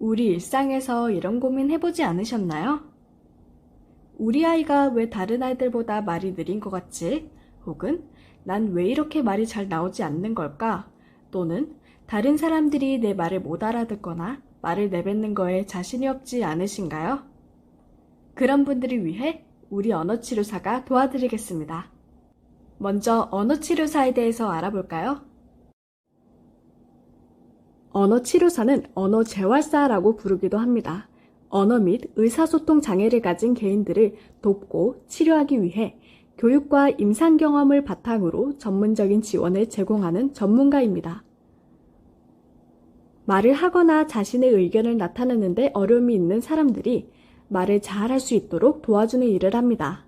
우리 일상에서 이런 고민 해보지 않으셨나요? 우리 아이가 왜 다른 아이들보다 말이 느린 것 같지? 혹은 난 왜 이렇게 말이 잘 나오지 않는 걸까? 또는 다른 사람들이 내 말을 못 알아듣거나 말을 내뱉는 거에 자신이 없지 않으신가요? 그런 분들을 위해 우리 언어치료사가 도와드리겠습니다. 먼저 언어치료사에 대해서 알아볼까요? 언어 치료사는 언어 재활사라고 부르기도 합니다. 언어 및 의사소통 장애를 가진 개인들을 돕고 치료하기 위해 교육과 임상 경험을 바탕으로 전문적인 지원을 제공하는 전문가입니다. 말을 하거나 자신의 의견을 나타내는데 어려움이 있는 사람들이 말을 잘 할 수 있도록 도와주는 일을 합니다.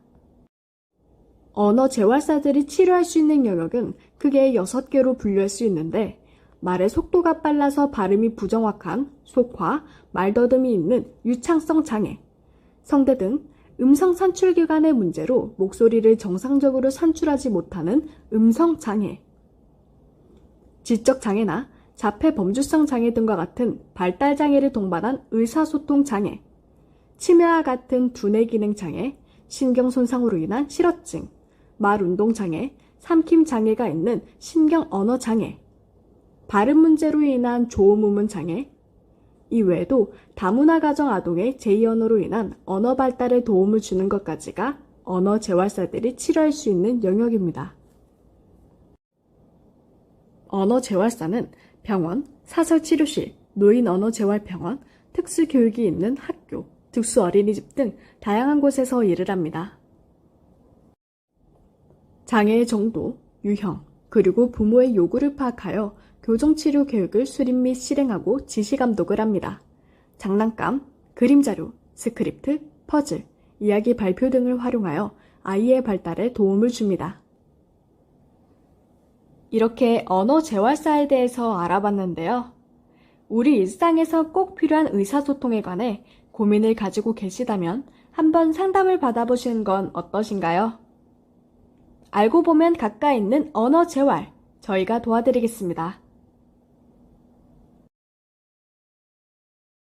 언어 재활사들이 치료할 수 있는 영역은 크게 6개로 분류할 수 있는데 말의 속도가 빨라서 발음이 부정확한 속화, 말더듬이 있는 유창성 장애, 성대 등 음성 산출 기관의 문제로 목소리를 정상적으로 산출하지 못하는 음성 장애, 지적 장애나 자폐 범주성 장애 등과 같은 발달 장애를 동반한 의사소통 장애, 치매와 같은 두뇌 기능 장애, 신경 손상으로 인한 실어증, 말 운동 장애, 삼킴 장애가 있는 신경 언어 장애, 발음 문제로 인한 조음 우문 장애, 이 외에도 다문화 가정 아동의 제2언어로 인한 언어 발달에 도움을 주는 것까지가 언어 재활사들이 치료할 수 있는 영역입니다. 언어 재활사는 병원, 사설치료실, 노인 언어 재활병원, 특수교육이 있는 학교, 특수 어린이집 등 다양한 곳에서 일을 합니다. 장애의 정도, 유형, 그리고 부모의 요구를 파악하여 교정치료 교육을 수립 및 실행하고 지시 감독을 합니다. 장난감, 그림 자료, 스크립트, 퍼즐, 이야기 발표 등을 활용하여 아이의 발달에 도움을 줍니다. 이렇게 언어 재활사에 대해서 알아봤는데요. 우리 일상에서 꼭 필요한 의사소통에 관해 고민을 가지고 계시다면 한번 상담을 받아보시는 건 어떠신가요? 알고 보면 가까이 있는 언어 재활, 저희가 도와드리겠습니다.